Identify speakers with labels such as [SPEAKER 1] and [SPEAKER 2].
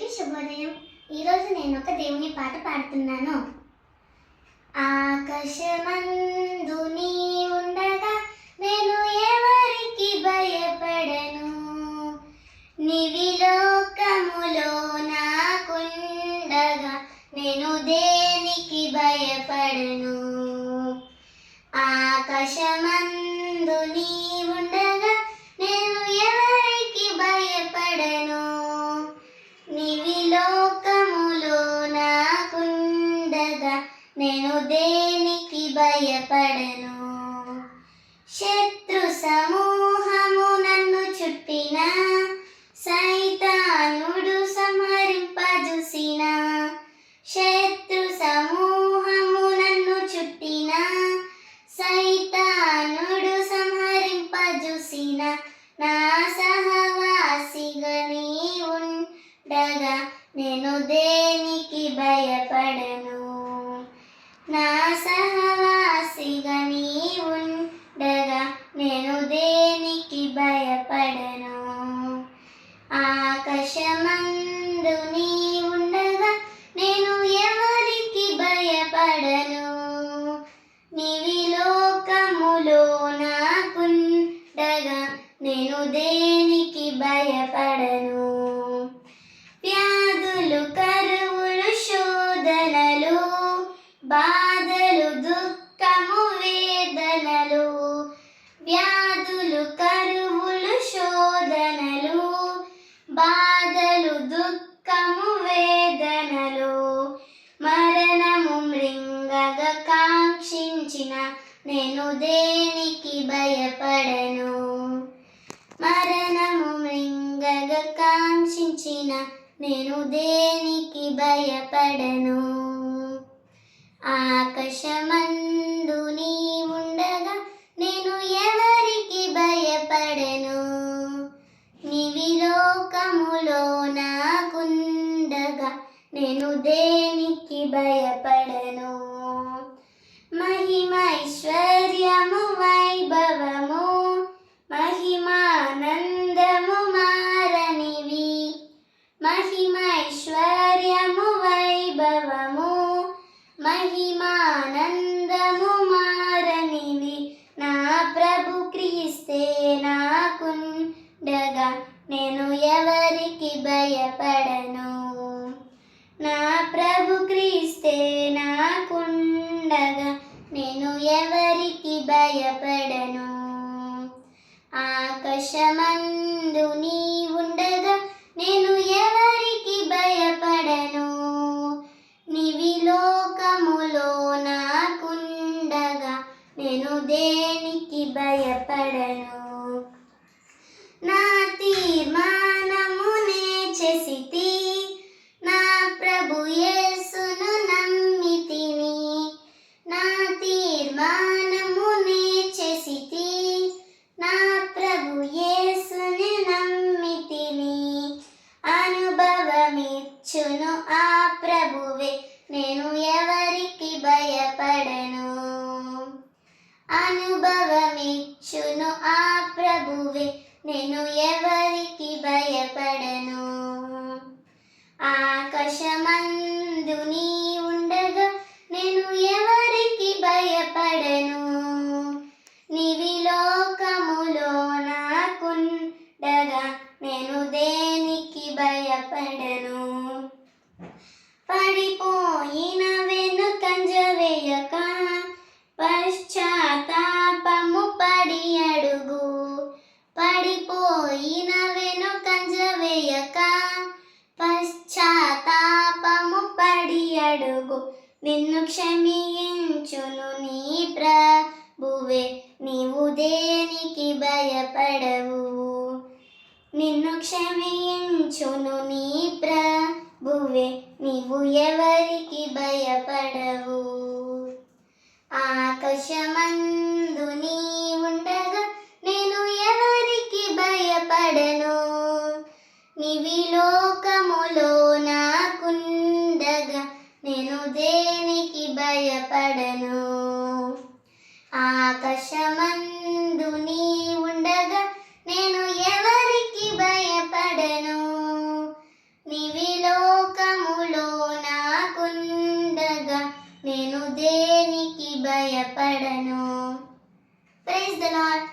[SPEAKER 1] అందరికీ శుభోదయం. ఈరోజు నేను ఒక దేవుని పాట పాడుతున్నాను. ఆకాశమందు నీ ఉండగా నేను ఎవరికి భయపడను? నివిలోకములో నాకుండగా నేను దేనికి భయపడను? ఆకాశమందు నీ Share నేను దేనికి భయపడను? వ్యాధులు కరువులు శోధనలు బాధలు దుఃఖము వేదనలు. వ్యాధులు కరువులు శోధనలు బాధలు దుఃఖము వేదనలు. మరణము మృంగగ కాంక్షించిన నేను దేనికి భయపడ నేను దేనికి భయపడను? ఆకాశమందు నీ ఉండగా నేను ఎవరికి భయపడను? నివిలోకములో నాకుండగా నేను దేనికి భయపడను? మహిమైశ్వర్యము మహిమానందము మారనివి నా ప్రభు క్రీస్తే నాకుండగా నేను ఎవరికి భయపడను? నా ప్రభు క్రీస్తే నాకుండగా నేను ఎవరికి భయపడను? ఆకాశమందు ప్రభువే నీవు దేనికి భయపడవు? నిన్ను క్షమించును నీ ప్రభువే నీవు ఎవరికి భయపడవు? ఆకాశమందు నీ ఉండగా నేను ఎవరికి భయపడను? నీవి ఆకాశమందు నీ ఉండగా నేను ఎవరికి భయపడను? నివిలోకములో నాకుండగా నేను దేనికి భయపడను? Praise the lord